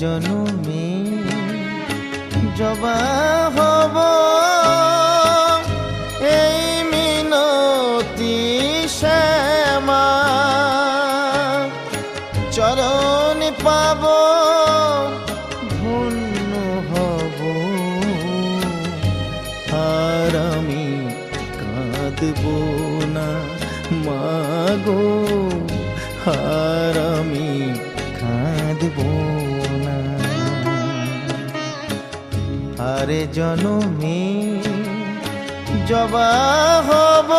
জনমে জবা হব। এই মিনতি শ্যামা চরণ পাব, ধন্য হব। আর আমি কাঁদব না মাগো আর আমি কাঁদব আরে জনমে জবা হব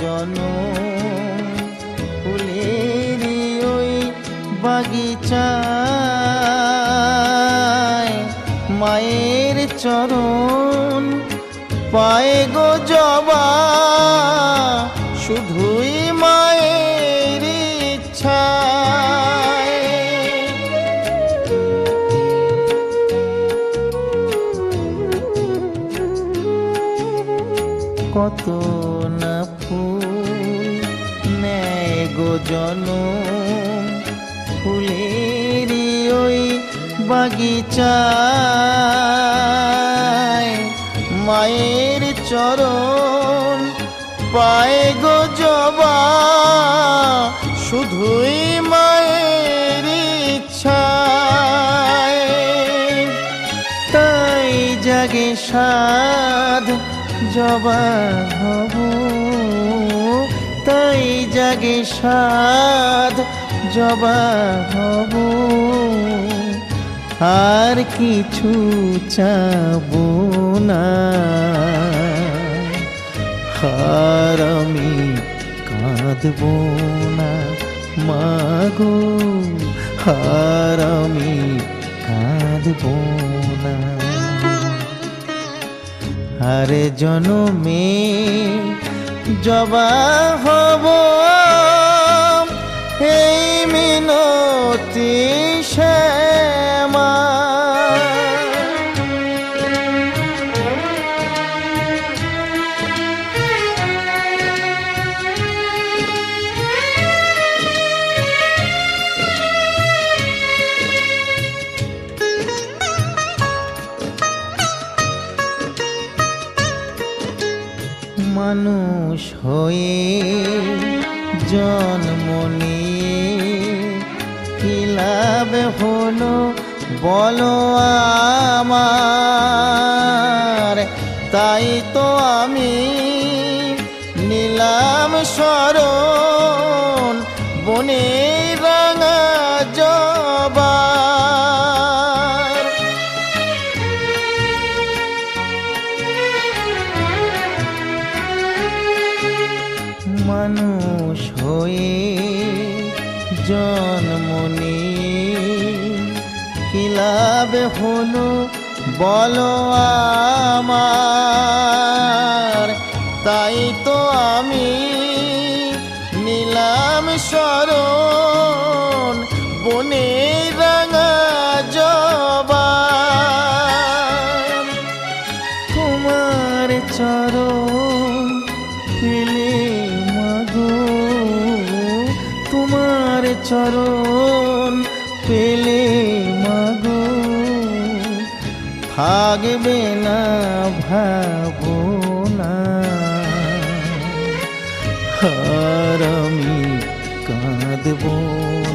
জন ফুলের ওই বাগিচায় মায়ের চরণ পায়ে গো জবা। শুধুই মায়ের ইচ্ছায়। কত জন ফুলের ওই বাগিচায়। মায়ের চরণ পায়ে গো জবা, শুধুই মায়ের ইচ্ছায়। তাই জাগে সাধ জবা হব। তাই জাগে সাধ জবা হব। আর কিছু চাব না। আর আমি কাঁদব না মাগো আর আমি কাঁদব না। আরে জনমে জবা হব মানুষ হয়ে জন্ম নিয়ে কি লাভ হলো বলো আমার? তাই তো আমি নিলাম শরণ মানুষ হয়ে জন্ম নিয়ে কি লাভ হলো বলো আমার? তাই তো আমি নিলাম শরণ বনে তোমার চরণ পেলে মাগো থাকবে না, ভাবো না। আর আমি কাঁদব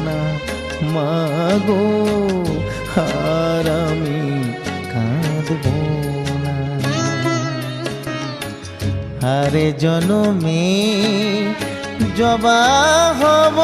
না মাগো আর আমি কাঁদব না। হারে জনমে জবা হব